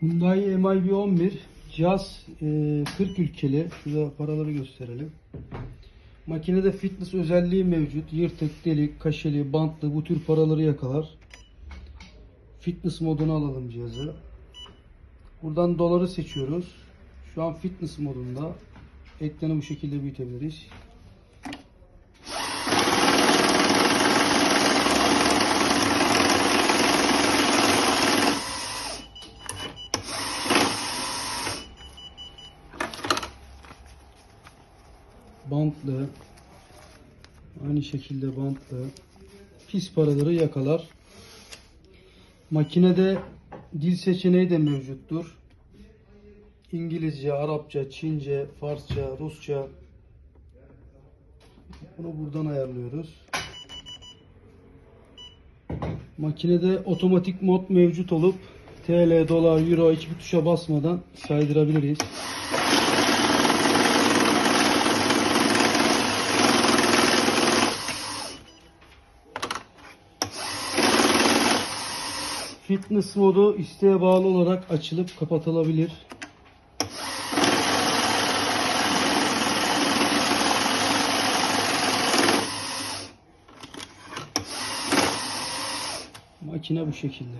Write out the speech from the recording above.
Hyundai MIB 11 cihaz e, 40 ülkeli. Şurada paraları gösterelim. Makinede fitness özelliği mevcut. Yırtık, delik, kaşeli, bantlı bu tür paraları yakalar. Fitness modunu alalım cihazı. Buradan doları seçiyoruz. Şu an fitness modunda. Ekranı bu şekilde büyütebiliriz. Bantlı aynı şekilde bantlı pis paraları yakalar. Makinede dil seçeneği de mevcuttur. İngilizce, Arapça, Çince, Farsça, Rusça. Bunu buradan ayarlıyoruz. Makinede otomatik mod mevcut olup TL, dolar, euro hiçbir tuşa basmadan saydırabiliriz. Fitness modu isteğe bağlı olarak açılıp kapatılabilir. Makine bu şekilde.